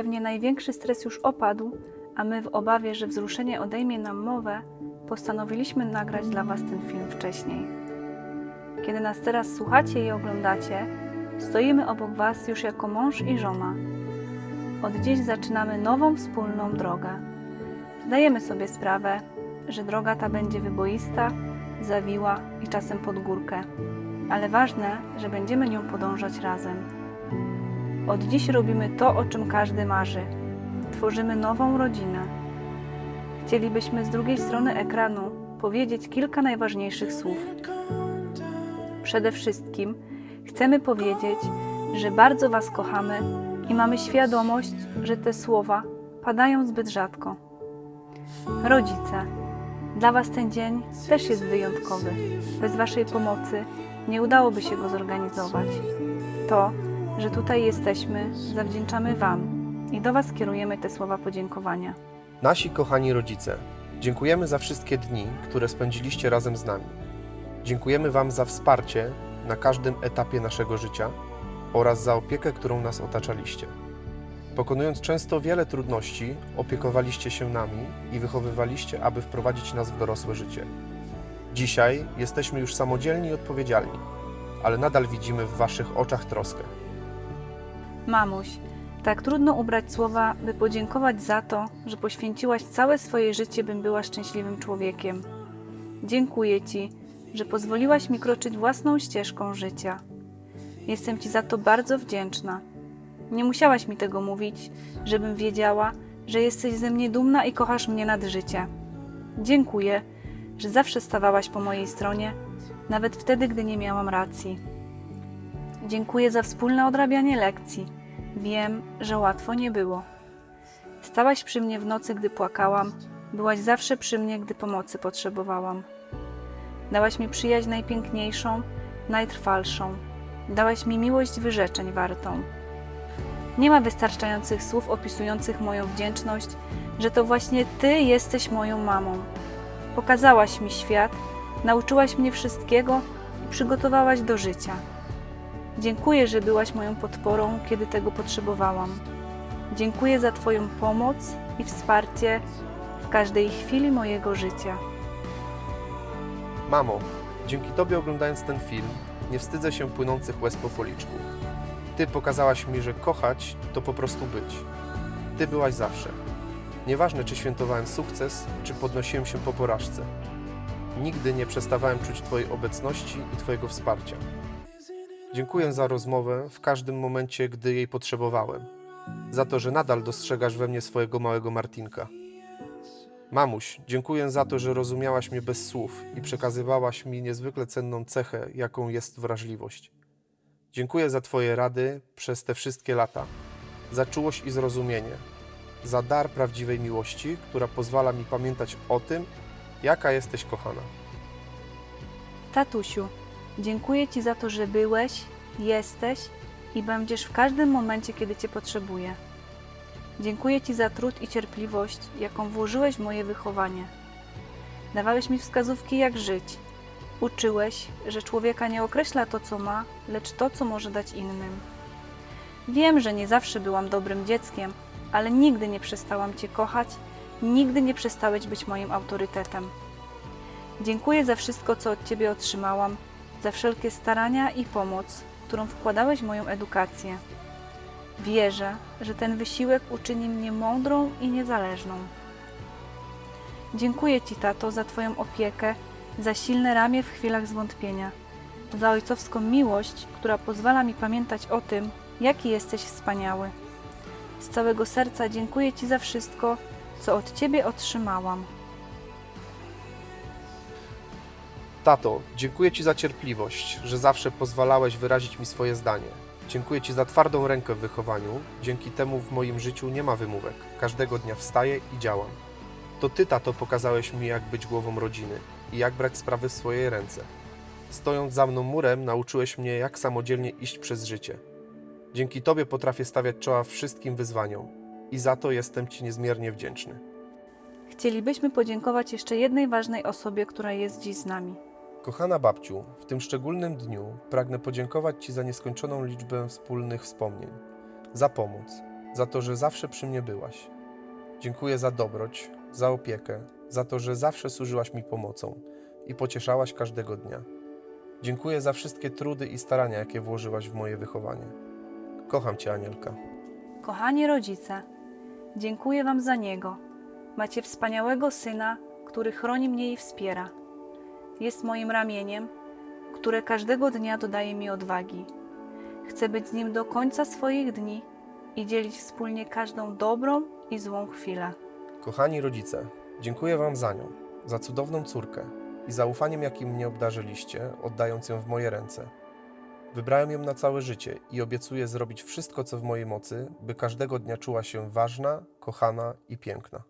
Pewnie największy stres już opadł, a my w obawie, że wzruszenie odejmie nam mowę, postanowiliśmy nagrać dla Was ten film wcześniej. Kiedy nas teraz słuchacie i oglądacie, stoimy obok Was już jako mąż i żona. Od dziś zaczynamy nową wspólną drogę. Zdajemy sobie sprawę, że droga ta będzie wyboista, zawiła i czasem pod górkę, ale ważne, że będziemy nią podążać razem. Od dziś robimy to, o czym każdy marzy. Tworzymy nową rodzinę. Chcielibyśmy z drugiej strony ekranu powiedzieć kilka najważniejszych słów. Przede wszystkim chcemy powiedzieć, że bardzo Was kochamy i mamy świadomość, że te słowa padają zbyt rzadko. Rodzice, dla Was ten dzień też jest wyjątkowy. Bez Waszej pomocy nie udałoby się go zorganizować. To, że tutaj jesteśmy, zawdzięczamy Wam i do Was kierujemy te słowa podziękowania. Nasi kochani rodzice, dziękujemy za wszystkie dni, które spędziliście razem z nami. Dziękujemy Wam za wsparcie na każdym etapie naszego życia oraz za opiekę, którą nas otaczaliście. Pokonując często wiele trudności, opiekowaliście się nami i wychowywaliście, aby wprowadzić nas w dorosłe życie. Dzisiaj jesteśmy już samodzielni i odpowiedzialni, ale nadal widzimy w Waszych oczach troskę. Mamuś, tak trudno ubrać słowa, by podziękować za to, że poświęciłaś całe swoje życie, bym była szczęśliwym człowiekiem. Dziękuję Ci, że pozwoliłaś mi kroczyć własną ścieżką życia. Jestem Ci za to bardzo wdzięczna. Nie musiałaś mi tego mówić, żebym wiedziała, że jesteś ze mnie dumna i kochasz mnie nad życie. Dziękuję, że zawsze stawałaś po mojej stronie, nawet wtedy, gdy nie miałam racji. Dziękuję za wspólne odrabianie lekcji. Wiem, że łatwo nie było. Stałaś przy mnie w nocy, gdy płakałam, byłaś zawsze przy mnie, gdy pomocy potrzebowałam. Dałaś mi przyjaźń najpiękniejszą, najtrwalszą. Dałaś mi miłość wyrzeczeń wartą. Nie ma wystarczających słów opisujących moją wdzięczność, że to właśnie Ty jesteś moją mamą. Pokazałaś mi świat, nauczyłaś mnie wszystkiego i przygotowałaś do życia. Dziękuję, że byłaś moją podporą, kiedy tego potrzebowałam. Dziękuję za Twoją pomoc i wsparcie w każdej chwili mojego życia. Mamo, dzięki Tobie oglądając ten film, nie wstydzę się płynących łez po policzku. Ty pokazałaś mi, że kochać to po prostu być. Ty byłaś zawsze. Nieważne, czy świętowałem sukces, czy podnosiłem się po porażce. Nigdy nie przestawałem czuć Twojej obecności i Twojego wsparcia. Dziękuję za rozmowę w każdym momencie, gdy jej potrzebowałem. Za to, że nadal dostrzegasz we mnie swojego małego Martinka. Mamuś, dziękuję za to, że rozumiałaś mnie bez słów i przekazywałaś mi niezwykle cenną cechę, jaką jest wrażliwość. Dziękuję za Twoje rady przez te wszystkie lata, za czułość i zrozumienie, za dar prawdziwej miłości, która pozwala mi pamiętać o tym, jaka jesteś kochana. Tatusiu, dziękuję Ci za to, że byłeś, jesteś i będziesz w każdym momencie, kiedy Cię potrzebuję. Dziękuję Ci za trud i cierpliwość, jaką włożyłeś w moje wychowanie. Dawałeś mi wskazówki, jak żyć. Uczyłeś, że człowieka nie określa to, co ma, lecz to, co może dać innym. Wiem, że nie zawsze byłam dobrym dzieckiem, ale nigdy nie przestałam Cię kochać, nigdy nie przestałeś być moim autorytetem. Dziękuję za wszystko, co od Ciebie otrzymałam, za wszelkie starania i pomoc, którą wkładałeś w moją edukację. Wierzę, że ten wysiłek uczyni mnie mądrą i niezależną. Dziękuję Ci, tato, za Twoją opiekę, za silne ramię w chwilach zwątpienia, za ojcowską miłość, która pozwala mi pamiętać o tym, jaki jesteś wspaniały. Z całego serca dziękuję Ci za wszystko, co od Ciebie otrzymałam. Tato, dziękuję Ci za cierpliwość, że zawsze pozwalałeś wyrazić mi swoje zdanie. Dziękuję Ci za twardą rękę w wychowaniu. Dzięki temu w moim życiu nie ma wymówek. Każdego dnia wstaję i działam. To Ty, tato, pokazałeś mi, jak być głową rodziny i jak brać sprawy w swoje ręce. Stojąc za mną murem, nauczyłeś mnie, jak samodzielnie iść przez życie. Dzięki Tobie potrafię stawiać czoła wszystkim wyzwaniom i za to jestem Ci niezmiernie wdzięczny. Chcielibyśmy podziękować jeszcze jednej ważnej osobie, która jest dziś z nami. Kochana babciu, w tym szczególnym dniu pragnę podziękować Ci za nieskończoną liczbę wspólnych wspomnień, za pomoc, za to, że zawsze przy mnie byłaś. Dziękuję za dobroć, za opiekę, za to, że zawsze służyłaś mi pomocą i pocieszałaś każdego dnia. Dziękuję za wszystkie trudy i starania, jakie włożyłaś w moje wychowanie. Kocham Cię, Anielka. Kochani rodzice, dziękuję Wam za niego. Macie wspaniałego syna, który chroni mnie i wspiera. Jest moim ramieniem, które każdego dnia dodaje mi odwagi. Chcę być z nim do końca swoich dni i dzielić wspólnie każdą dobrą i złą chwilę. Kochani rodzice, dziękuję Wam za nią, za cudowną córkę i zaufaniem, jakim mnie obdarzyliście, oddając ją w moje ręce. Wybrałem ją na całe życie i obiecuję zrobić wszystko, co w mojej mocy, by każdego dnia czuła się ważna, kochana i piękna.